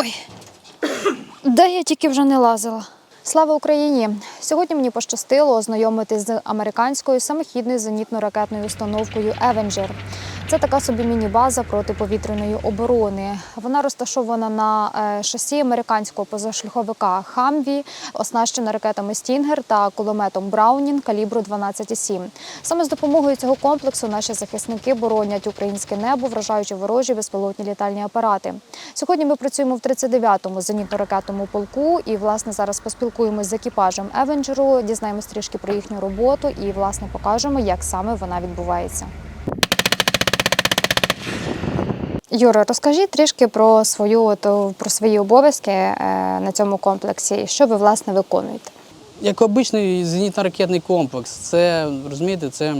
Ой, де я тільки вже не лазила. Слава Україні! Сьогодні мені пощастило ознайомитись з американською самохідною зенітно-ракетною установкою Avenger. Це така собі міні-база протиповітряної оборони. Вона розташована на е, шасі американського позашляховика Хамві, оснащена ракетами Стінгер та кулеметом Браунін калібру 12,7. Саме з допомогою цього комплексу наші захисники боронять українське небо, вражаючи ворожі безпілотні літальні апарати. Сьогодні ми працюємо в 39-му зенітно-ракетному полку і власне зараз поспілкуємось з екіпажем Евенджеру, дізнаємось трішки про їхню роботу і власне покажемо, як саме вона відбувається. Юра, розкажіть трішки про свою про свої обов'язки е, на цьому комплексі і що ви власне виконуєте. Як обичний зенітно-ракетний комплекс, це розумієте, це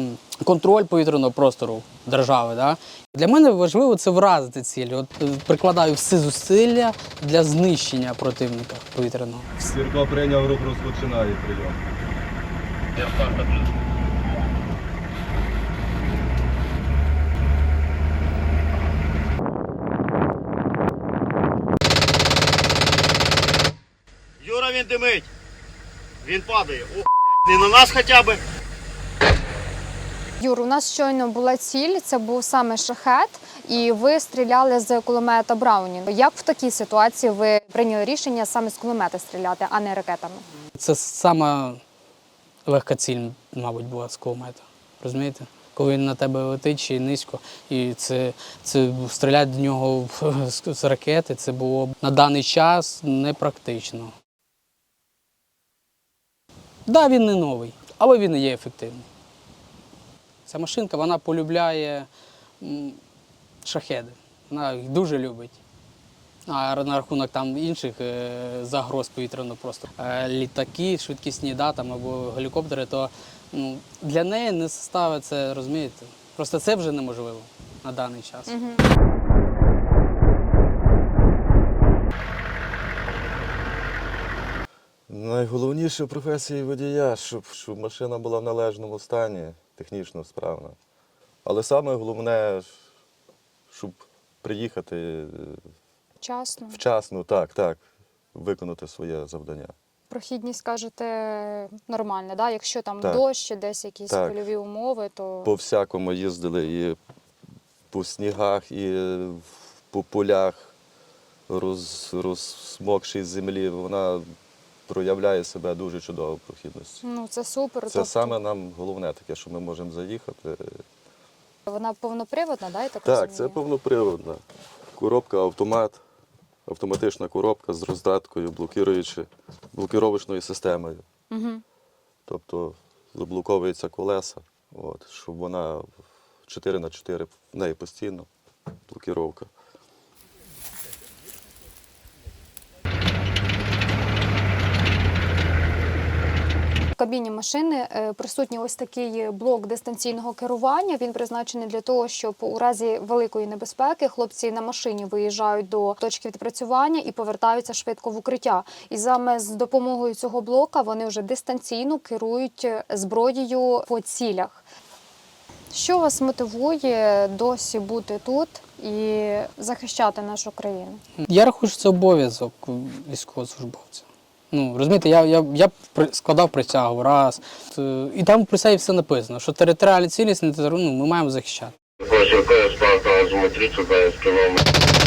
контроль повітряного простору держави. Да? Для мене важливо це вразити цілі. От е, прикладаю всі зусилля для знищення противника повітряного. Сірко прийняв рух, розпочинає прийом. Юра, він димить. Він падає. Блядь, не на нас хоча б. Юр, у нас щойно була ціль, це був саме шахет, і ви стріляли з кулемета Браунін. Як в такій ситуації ви прийняли рішення саме з кулемета стріляти, а не ракетами? Це сама легка ціль, мабуть, була з кулемета. Розумієте? Коли він на тебе летить ще й низько, і це, це стріляти до нього з, з ракети, це було б на даний час непрактично. Да, він не новий, але він є ефективний. Ця машинка вона полюбляє шахеди. Вона їх дуже любить. А на рахунок там інших е, загроз повітряного простору. Е, літаки, швидкісні да, там, або гелікоптери, то ну, для неї не составить розумієте? Просто це вже неможливо на даний час. Найголовніше в професії водія, щоб, щоб машина була в належному стані, технічно справна. Але саме головне, щоб приїхати е, Вчасно. вчасно, так, так, виконати своє завдання. Прохідність кажете нормальна, да? Якщо там Так. дощ, чи десь якісь Так. польові умови, то По всякому їздили і по снігах, і по полях, роз, розсмокшій землі. Вона проявляє себе дуже чудово в прохідності. ну це супер. Це тобто саме нам головне таке, що ми можемо заїхати. Вона повноприводна, да, я так, Так, це повноприводна. Коробка автомат, автоматична коробка з роздаткою, блокуючи, блокировочною системою. Угу. Тобто заблоковується колеса, от, щоб вона 4 на 4 в неї постійно блокировка. Кабіні машини е, присутній ось такий блок дистанційного керування. Він призначений для того, щоб у разі великої небезпеки хлопці на машині виїжджають до точки відпрацювання і повертаються швидко в укриття. І саме з допомогою цього блока вони вже дистанційно керують зброєю по цілях. Що вас мотивує досі бути тут і захищати нашу країну? Я рахую, що це обов'язок військовослужбовця. Ну, розумієте, я, я, я складав присягу раз, Е, і там в і все написано, що територіальну цілісність ну, ми маємо захищати. Сірко, Спарта, азимут 30, 9 кілометрів.